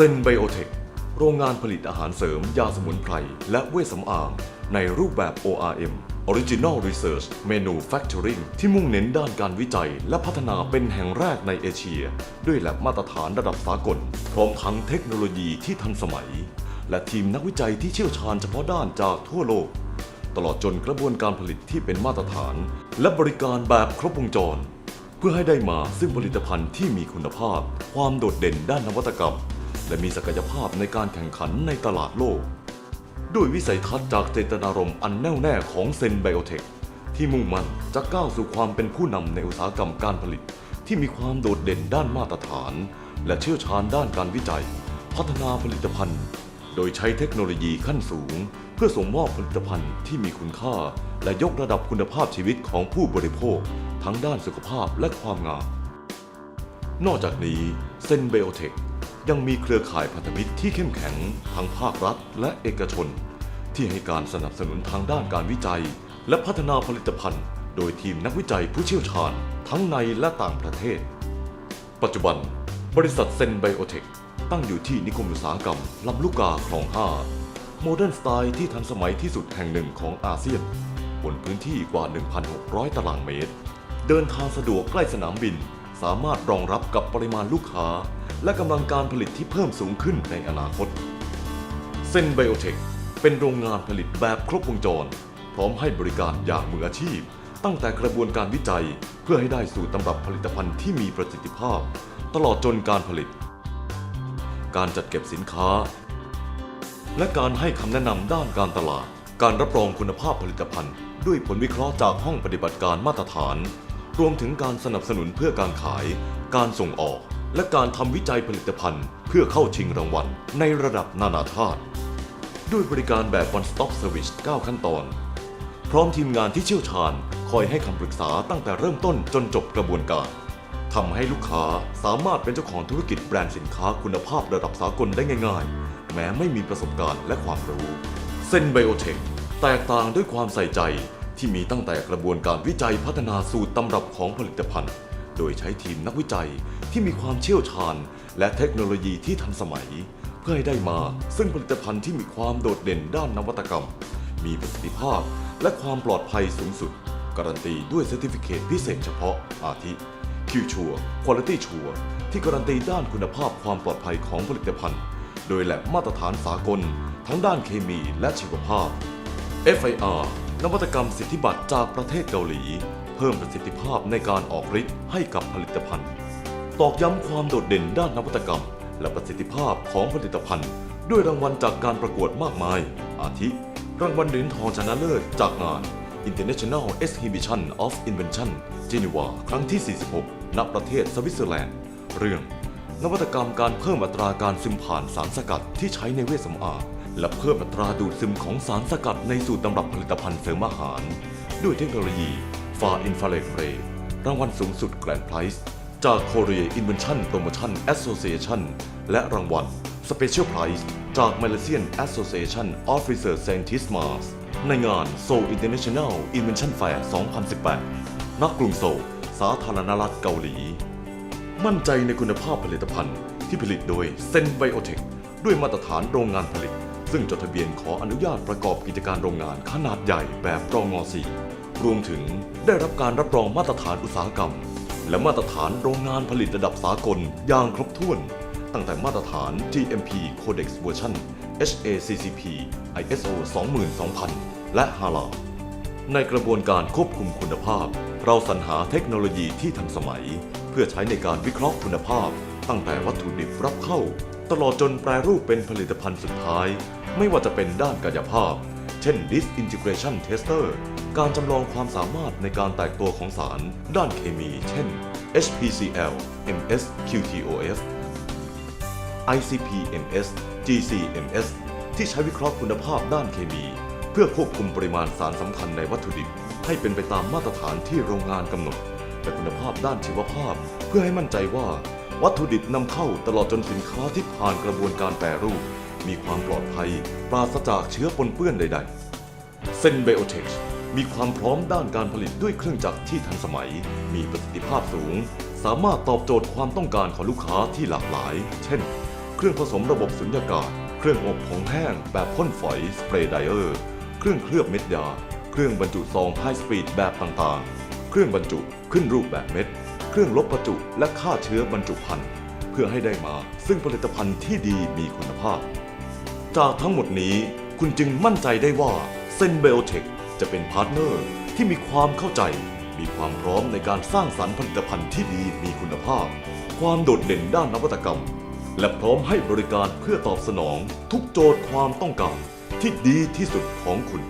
เซนไบโอเทค โรงงานผลิตอาหารเสริม ยาสมุนไพร และเวชสำอาง ในรูปแบบ ORM Original Research Manufacturing ที่มุ่งเน้นด้านการวิจัย และพัฒนาเป็นแห่งแรกในเอเชีย ด้วยแลบมาตรฐานระดับสากล พร้อมทั้งเทคโนโลยีที่ทันสมัย และทีมนักวิจัยที่เชี่ยวชาญเฉพาะด้านจากทั่วโลก ตลอดจนกระบวนการผลิตที่เป็นมาตรฐาน และบริการแบบครบวงจร เพื่อให้ได้มาซึ่งผลิตภัณฑ์ที่มีคุณภาพ ความโดดเด่นด้านนวัตกรรม และมีศักยภาพในการแข่งขันในตลาดโลก ด้วยวิสัยทัศน์จากเจตนารมณ์อันแน่วแน่ของเซนไบโอเทคที่มุ่งมั่นจะก้าวสู่ความเป็นผู้นำในอุตสาหกรรมการผลิต ที่มีความโดดเด่นด้านมาตรฐาน และเชี่ยวชาญด้านการวิจัย พัฒนาผลิตภัณฑ์ โดยใช้เทคโนโลยีขั้นสูง เพื่อส่งมอบผลิตภัณฑ์ที่มีคุณค่า และยกระดับคุณภาพชีวิตของผู้บริโภค ทั้งด้านสุขภาพและความงามนอกจากนี้เซนเบโอเทค ยังมีเครือข่ายพันธมิตรที่เข้มแข็งทั้งภาครัฐและเอกชน ที่ให้การสนับสนุนทางด้านการวิจัย และพัฒนาผลิตภัณฑ์ โดยทีมนักวิจัยผู้เชี่ยวชาญ ทั้งในและต่างประเทศ ปัจจุบัน บริษัทเซนไบโอเทคตั้งอยู่ที่นิคมอุตสาหกรรมลำลูกกาคลอง5โมเดิร์นสไตล์ที่ทันสมัยที่สุดแห่งหนึ่งของอาเซียน บนพื้นที่กว่า 1,600 ตารางเมตร เดินทางสะดวกใกล้สนามบิน สามารถรองรับกับปริมาณลูกค้า และกำลังการผลิตที่เพิ่มสูงขึ้นในอนาคตเซนไบโอเทคเป็นโรงงานผลิตแบบครบวงจร พร้อมให้บริการอย่างมืออาชีพ ตั้งแต่กระบวนการวิจัยเพื่อให้ได้สูตรตำรับผลิตภัณฑ์ที่มีประสิทธิภาพ ตลอดจนการผลิต การจัดเก็บสินค้า และการให้คำแนะนำด้านการตลาด การรับรองคุณภาพผลิตภัณฑ์ ด้วยผลวิเคราะห์จากห้องปฏิบัติการมาตรฐาน รวมถึงการสนับสนุนเพื่อการขาย การส่งออก และการทำวิจัยผลิตภัณฑ์ เพื่อเข้าชิงรางวัลในระดับนานาชาติด้วยบริการแบบ one stop service 9 ขั้นตอน พร้อมทีมงานที่เชี่ยวชาญคอยให้คำปรึกษาตั้งแต่เริ่มต้นจนจบกระบวนการทำให้ลูกค้าสามารถเป็นเจ้าของธุรกิจแบรนด์สินค้าคุณภาพระดับสากลได้ง่าย ๆ แม้ไม่มีประสบการณ์และความรู้เซนไบโอเทคแตกต่างด้วยความใส่ใจที่มีตั้งแต่กระบวนการวิจัยพัฒนาสูตรตำรับของผลิตภัณฑ์ โดยใช้ทีมนักวิจัยที่มีความเชี่ยวชาญ และเทคโนโลยีที่ทันสมัย เพื่อให้ได้มาซึ่งผลิตภัณฑ์ที่มีความโดดเด่นด้านนวัตกรรม มีประสิทธิภาพ และความปลอดภัยสูงสุด การันตีด้วยเซอร์ติฟิเคตพิเศษเฉพาะอาทิ Q ชัว Quality ชัวที่การันตีด้านคุณภาพความปลอดภัยของผลิตภัณฑ์ โดยแหลบมาตรฐานสากล ทั้งด้านเคมีและชีวภาพ FIR นวัตกรรมสิทธิบัตรจากประเทศเกาหลี เพิ่มประสิทธิภาพในการออกฤทธิ์ให้กับผลิตภัณฑ์ ตอกย้ำความโดดเด่นด้านนวัตกรรม และประสิทธิภาพของผลิตภัณฑ์ ด้วยรางวัลจากการประกวดมากมาย อาทิ รางวัลเหรียญทองชนะเลิศจากงาน International Exhibition of Invention Geneva ครั้งที่ 46 ณ ประเทศสวิตเซอร์แลนด์ เรื่อง นวัตกรรมการเพิ่มอัตราการซึมผ่านสารสกัดที่ใช้ในเวชสำอางและเพิ่มอัตราดูดซึมของสารสกัดในสูตรตำรับผลิตภัณฑ์เสริมอาหาร ด้วยเทคโนโลยี Far Infrared Ray รางวัลสูงสุด Grand Prize จาก Korea Invention Promotion Association และรางวัล Special Prize จาก Malaysian Association of Research Scientists Mars ในงาน Seoul International Invention Fair 2018 ณ กรุงโซล สาธารณรัฐเกาหลี มั่นใจในคุณภาพผลิตภัณฑ์ที่ผลิตโดยเซนไบโอเทคด้วยมาตรฐานโรงงานผลิต ซึ่งจดทะเบียนขออนุญาตประกอบกิจการโรงงานขนาดใหญ่แบบรองง4 รวมถึงได้รับการรับรองมาตรฐานอุตสาหกรรม และมาตรฐานโรงงานผลิตระดับสากลอย่างครบถ้วน ตั้งแต่มาตรฐาน GMP Codex Version HACCP ISO 22000 และ HALA ในกระบวนการควบคุมคุณภาพ เราสรรหาเทคโนโลยีที่ทันสมัย เพื่อใช้ในการวิเคราะห์คุณภาพ ตั้งแต่วัตถุดิบรับเข้า ตลอดจนแปรรูปเป็นผลิตภัณฑ์สุดท้าย ไม่ว่าจะเป็นด้านกายภาพ ช่น Disintegration Tester การจำลองความสามารถในการแตกตัวของสาร ด้านเคมี เช่น HPCl MS QTOF ICP-MS GC-MS ที่ใช้วิเคราะห์คุณภาพด้านเคมี เพื่อควบคุมปริมาณสารสำคัญในวัตถุดิบ ให้เป็นไปตามมาตรฐานที่โรงงานกำหนด และคุณภาพด้านชีวภาพ เพื่อให้มั่นใจว่า วัตถุดิบนำเข้าตลอดจนสินค้าที่ผ่านกระบวนการแปรรูป มีความปลอดภัย ปราศจากเชื้อปนเปื้อนใด ๆ เซนไบโอเทคมีความพร้อมด้านการผลิตด้วยเครื่องจักรที่ทันสมัย มีประสิทธิภาพสูง สามารถตอบโจทย์ความต้องการของลูกค้าที่หลากหลาย เช่น เครื่องผสมระบบสุญญากาศ เครื่องอบผงแห้ง แบบพ่นฝอยสเปรย์ไดเออร์ เครื่องเคลือบเม็ดยา เครื่องบรรจุซองไฮสปีดแบบต่างๆ เครื่องบรรจุขึ้นรูปแบบเม็ด เครื่องลบประจุและฆ่าเชื้อบรรจุภัณฑ์เพื่อให้ได้มาซึ่งผลิตภัณฑ์ที่ดีมีคุณภาพ จากทั้งหมดนี้คุณจึงมั่นใจได้ว่าเซนเบลเทคจะเป็นพาร์ทเนอร์ที่มีความเข้าใจ มีความพร้อมในการสร้างสรรค์ผลิตภัณฑ์ที่ดีมีคุณภาพ ความโดดเด่นด้านนวัตกรรม และพร้อมให้บริการเพื่อตอบสนองทุกโจทย์ความต้องการที่ดีที่สุดของคุณ